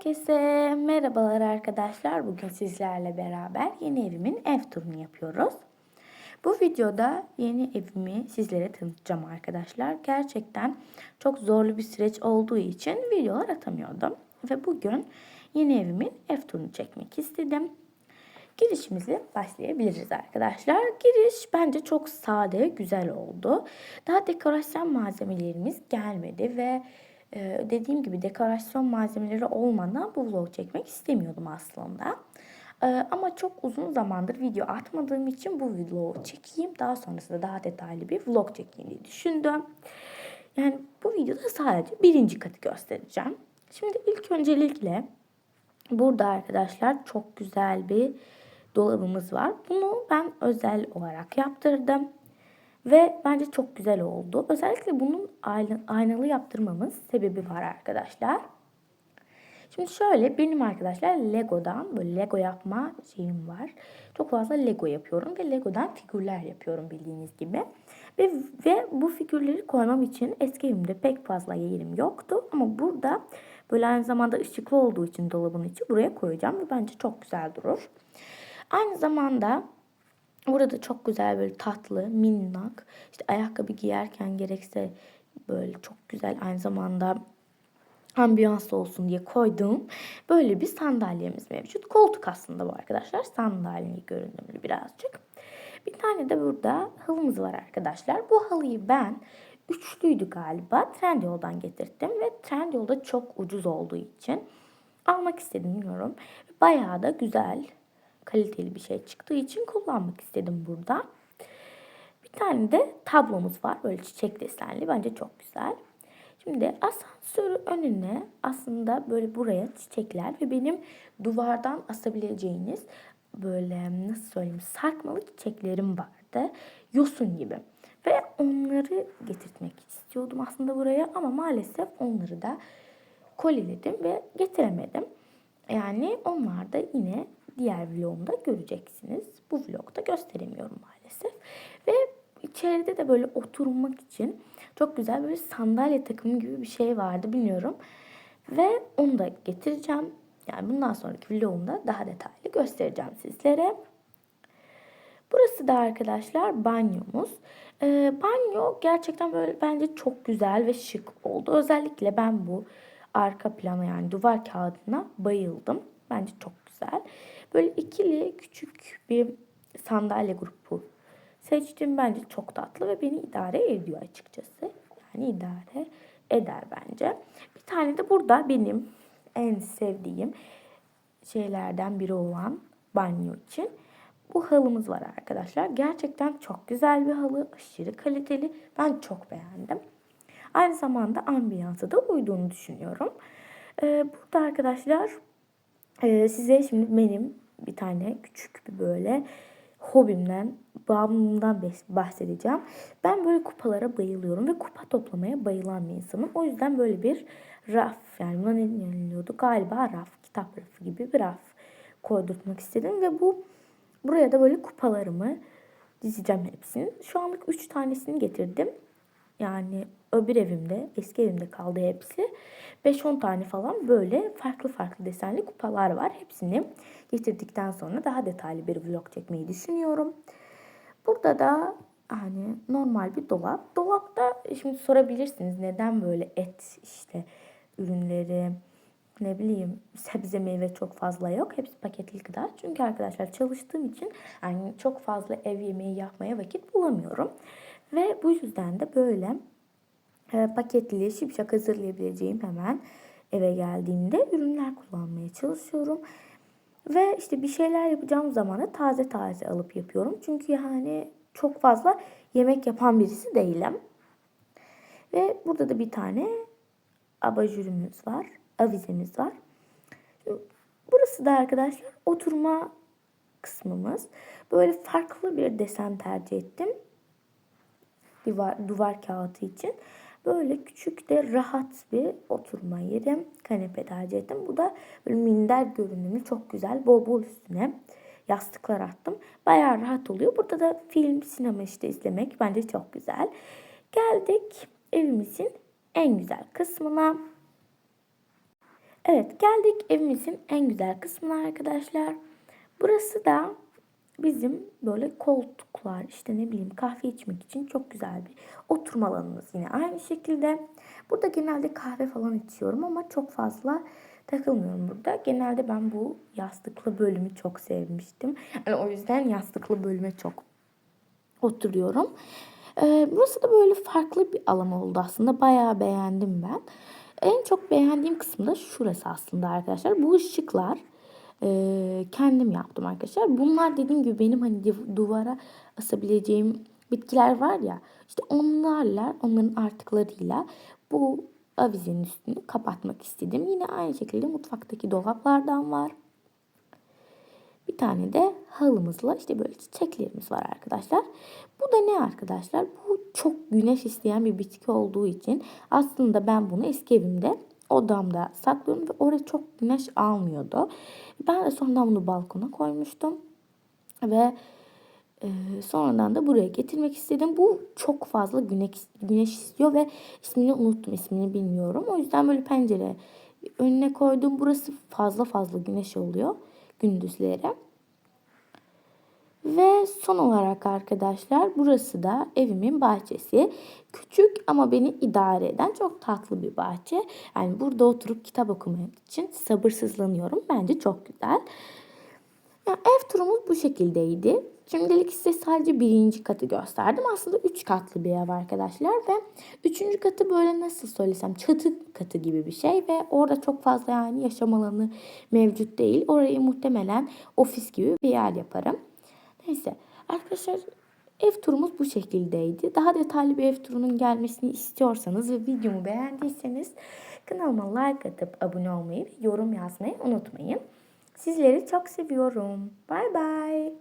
Herkese merhabalar arkadaşlar. Bugün sizlerle beraber yeni evimin ev turunu yapıyoruz. Bu videoda yeni evimi sizlere tanıtacağım arkadaşlar. Gerçekten çok zorlu bir süreç olduğu için videolar atamıyordum. Ve bugün yeni evimin ev turunu çekmek istedim. Girişimizi başlayabiliriz arkadaşlar. Giriş bence çok sade, güzel oldu. Daha dekorasyon malzemelerimiz gelmedi ve ee, dediğim gibi dekorasyon malzemeleri olmadan bu vlog çekmek istemiyordum aslında. Ee, ama çok uzun zamandır video atmadığım için bu vlogu çekeyim. Daha sonrasında daha detaylı bir vlog çekeyim diye düşündüm. Yani bu videoda sadece birinci katı göstereceğim. Şimdi ilk öncelikle burada arkadaşlar çok güzel bir dolabımız var. Bunu ben özel olarak yaptırdım. Ve bence çok güzel oldu. Özellikle bunun aynalı yaptırmamız sebebi var arkadaşlar. Şimdi şöyle benim arkadaşlar Lego'dan böyle Lego yapma şeyim var. Çok fazla Lego yapıyorum ve Lego'dan figürler yapıyorum bildiğiniz gibi. Ve, ve bu figürleri koymam için eski evimde pek fazla yerim yoktu. Ama burada böyle aynı zamanda ışıklı olduğu için dolabın içi buraya koyacağım ve bence çok güzel durur. Aynı zamanda Burada çok güzel böyle tatlı, minnak, işte ayakkabı giyerken gerekse böyle çok güzel aynı zamanda ambiyans olsun diye koyduğum böyle bir sandalyemiz mevcut. Koltuk aslında bu arkadaşlar. Sandalye görünümlü birazcık. Bir tane de burada halımız var arkadaşlar. Bu halıyı ben üçlüydü galiba. Trendyol'dan getirdim ve Trendyol'da çok ucuz olduğu için almak istedim bilmiyorum. Bayağı da güzel kaliteli bir şey çıktığı için kullanmak istedim burada. Bir tane de tablomuz var. Böyle çiçek desenli. Bence çok güzel. Şimdi asansörü önüne aslında böyle buraya çiçekler ve benim duvardan asabileceğiniz böyle nasıl söyleyeyim sarkmalı çiçeklerim vardı. Yosun gibi. Ve onları getirtmek istiyordum aslında buraya ama maalesef onları da koliledim ve getiremedim. Yani onlar da yine diğer vlogumda göreceksiniz. Bu vlogda gösteremiyorum maalesef. Ve içeride de böyle oturmak için çok güzel böyle sandalye takımı gibi bir şey vardı bilmiyorum. Ve onu da getireceğim. Yani bundan sonraki vlogumda daha detaylı göstereceğim sizlere. Burası da arkadaşlar banyomuz. Ee, banyo gerçekten böyle bence çok güzel ve şık oldu. Özellikle ben bu arka plana yani duvar kağıdına bayıldım. Bence çok güzel. Böyle ikili küçük bir sandalye grubu seçtim. Bence çok tatlı ve beni idare ediyor açıkçası. Yani idare eder bence. Bir tane de burada benim en sevdiğim şeylerden biri olan banyo için bu halımız var arkadaşlar. Gerçekten çok güzel bir halı. Aşırı kaliteli. Ben çok beğendim. Aynı zamanda ambiyansa da uyduğunu düşünüyorum. Ee, burada arkadaşlar e, size şimdi benim bir tane küçük bir böyle hobimden, bağımlılığımdan bahsedeceğim. Ben böyle kupalara bayılıyorum ve kupa toplamaya bayılan bir insanım. O yüzden böyle bir raf yani buna ne deniliyordu? Galiba raf, kitap rafı gibi bir raf koydurtmak istedim ve bu buraya da böyle kupalarımı dizeceğim hepsini. Şu anlık 3 tanesini getirdim. Yani öbür evimde, eski evimde kaldı hepsi. 5-10 tane falan böyle farklı farklı desenli kupalar var. Hepsini getirdikten sonra daha detaylı bir vlog çekmeyi düşünüyorum. Burada da hani normal bir dolap. Dolapta şimdi sorabilirsiniz neden böyle et işte ürünleri ne bileyim sebze meyve çok fazla yok. Hepsi paketli gıda. Çünkü arkadaşlar çalıştığım için yani çok fazla ev yemeği yapmaya vakit bulamıyorum. Ve bu yüzden de böyle paketli şipşak hazırlayabileceğim hemen eve geldiğimde ürünler kullanmaya çalışıyorum. Ve işte bir şeyler yapacağım zamanı taze taze alıp yapıyorum. Çünkü yani çok fazla yemek yapan birisi değilim. Ve burada da bir tane abajürümüz var. Avizemiz var. Burası da arkadaşlar oturma kısmımız. Böyle farklı bir desen tercih ettim. Duvar, duvar kağıtı için. Böyle küçük de rahat bir oturma yeri. Kanepe tercih ettim. Bu da böyle minder görünümlü çok güzel. Bol bol üstüne yastıklar attım. Bayağı rahat oluyor. Burada da film, sinema işte izlemek bence çok güzel. Geldik evimizin en güzel kısmına. Evet geldik evimizin en güzel kısmına arkadaşlar. Burası da bizim böyle koltuklar işte ne bileyim kahve içmek için çok güzel bir oturma alanımız yine aynı şekilde. Burada genelde kahve falan içiyorum ama çok fazla takılmıyorum burada. Genelde ben bu yastıklı bölümü çok sevmiştim. Yani o yüzden yastıklı bölüme çok oturuyorum. Ee, burası da böyle farklı bir alan oldu aslında. Bayağı beğendim ben. En çok beğendiğim kısım da şurası aslında arkadaşlar. Bu ışıklar e, kendim yaptım arkadaşlar. Bunlar dediğim gibi benim hani duvara asabileceğim bitkiler var ya. İşte onlarla, onların artıklarıyla bu avizenin üstünü kapatmak istedim. Yine aynı şekilde mutfaktaki dolaplardan var. Bir tane de halımızla işte böyle çiçeklerimiz var arkadaşlar. Bu da ne arkadaşlar? Bu çok güneş isteyen bir bitki olduğu için aslında ben bunu eski evimde odamda saklıyorum ve oraya çok güneş almıyordu. Ben de sonradan bunu balkona koymuştum. Ve e, sonradan da buraya getirmek istedim. Bu çok fazla güneş, güneş istiyor ve ismini unuttum. ismini bilmiyorum. O yüzden böyle pencere önüne koydum. Burası fazla fazla güneş oluyor gündüzleri. Ve son olarak arkadaşlar burası da evimin bahçesi. Küçük ama beni idare eden çok tatlı bir bahçe. Yani burada oturup kitap okumak için sabırsızlanıyorum. Bence çok güzel. Ya ev turumuz bu şekildeydi. Şimdilik size sadece birinci katı gösterdim. Aslında üç katlı bir ev arkadaşlar ve üçüncü katı böyle nasıl söylesem çatı katı gibi bir şey ve orada çok fazla yani yaşam alanı mevcut değil. Orayı muhtemelen ofis gibi bir yer yaparım. Neyse arkadaşlar ev turumuz bu şekildeydi. Daha detaylı bir ev turunun gelmesini istiyorsanız ve videomu beğendiyseniz kanalıma like atıp abone olmayı ve yorum yazmayı unutmayın. Sizleri çok seviyorum. Bay bay.